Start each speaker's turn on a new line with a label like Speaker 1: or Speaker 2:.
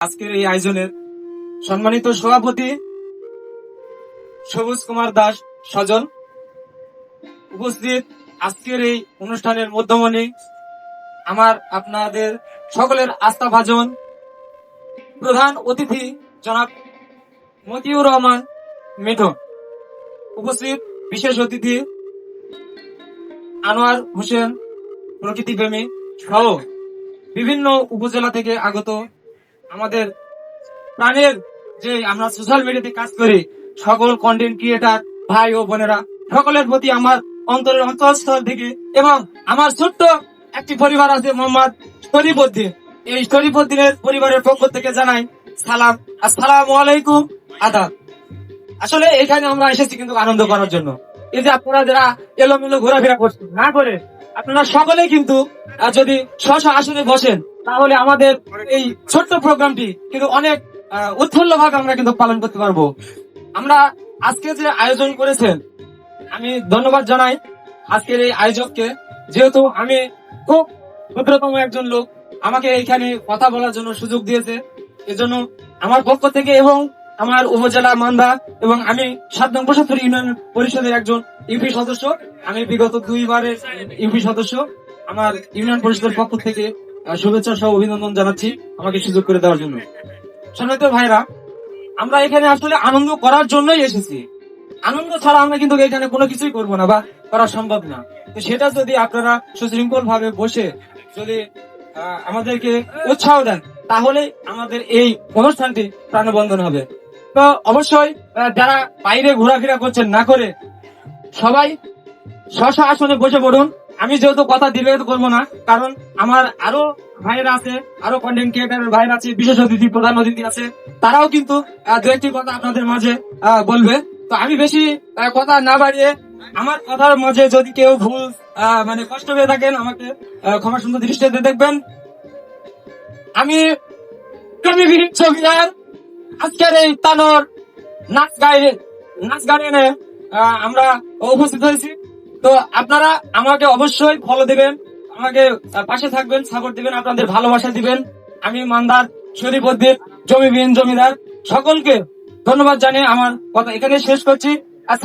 Speaker 1: আজকের এই আয়োজনের সম্মানিত সভাপতি সবুজ কুমার দাস সজন উপস্থিত আজকের এই অনুষ্ঠানের মধ্যমণি, আমার আপনাদের সকলের আস্থা ভাজন, প্রধান অতিথি জনাব মতিউর রহমান মিঠু, উপস্থিত বিশেষ অতিথি আনোয়ার হোসেন প্রকৃতি প্রেমী সহ বিভিন্ন উপজেলা থেকে আগত আমাদের প্রাণের যে আমরা সোশ্যাল মিডিয়াতে কাজ করি, সকল কন্টেন্ট ক্রিয়েটার ভাই ও বোনেরা, সকলের প্রতি আমার অন্তরের অন্তঃস্থল থেকে এবং আমার ছোট্ট একটি পরিবার আছে, মোহাম্মদ শরীফুদ্দিন এই শরীফুদ্দিনের পরিবারের পক্ষ থেকে জানাই সালাম। আসসালাম আলাইকুম, আদাব। আসলে এখানে আমরা এসেছি কিন্তু আনন্দ করার জন্য। এই যে আপনারা যারা এলোমেলো ঘোরাফেরা করছেন, না করে, আপনারা সকলেই কিন্তু যদি স্ব আসনে বসেন তাহলে আমাদের এই ছোট্ট প্রোগ্রামটি কিন্তু অনেক উৎফুল্ল ভাবে আমরা কিন্তু পালন করতে পারব। আমরা আজকে যে আয়োজন করেছেন, আমি ধন্যবাদ জানাই আজকের এই আয়োজককে। যেহেতু আমি খুব ক্ষুদ্রতম একজন লোক, আমাকে এইখানে কথা বলার জন্য সুযোগ দিয়েছে। এজন্য আমার পক্ষ থেকে এবং আমার উপজেলা মান্দা এবং আমি সাত নং পঁচাত্তর ইউনিয়ন পরিষদের একজন ইউপি সদস্য, আমি বিগত দুইবারের ইউপি সদস্য। আমার ইউনিয়ন পরিষদের পক্ষ থেকে শুভেচ্ছা সহ অভিনন্দন জানাচ্ছি আমাকে সুযোগ করে দেওয়ার জন্য। সম্মানিত ভাইরা আমরা এখানে আসলে আনন্দ করার জন্যই এসেছি। আনন্দ ছাড়া আমরা কিন্তু এখানে কোনো কিছুই করব না বা করা সম্ভব না। তো সেটা যদি আপনারা সুশৃঙ্খল ভাবে বসে যদি আমাদেরকে উৎসাহ দেন, তাহলে আমাদের এই অনুষ্ঠানটি প্রাণবন্ধন হবে। তো অবশ্যই যারা বাইরে ঘোরাফেরা করছেন না করে সবাই স্ব স্ব আসনে বসে পড়ুন। আমি যেহেতু কথা দিলে করব না, কারণ আমার আরও ভাইয়েরা আছে, আরও কন্টেন্ট ক্রিয়েটার ভাইয়েরা আছে, বিশেষ অতিথি, প্রধান অতিথি আছে, তারাও কিন্তু দু একটি কথা আপনাদের মাঝে বলবে। তো আমি বেশি কথা না বাড়িয়ে আমার কথার মাঝে যদি কেউ ভুল মানে কষ্ট পেয়ে থাকেন আমাকে ক্ষমা সুন্দর দৃষ্টিতে দেখবেন। আমি ছবিদার, আজকের এই তানোর নাচ গায়ে নাচ গানে আমরা উপস্থিত হয়েছি। তো আপনারা আমাকে অবশ্যই ফলো দিবেন, আমাকে পাশে থাকবেন সাপোর্ট দিবেন, আপনাদের ভালোবাসা দিবেন। আমি মান্দার শরীফুদ্দিন, জমিবিহীন জমিদার, সকলকে ধন্যবাদ জানিয়ে আমার কথা এখানে শেষ করছি। আর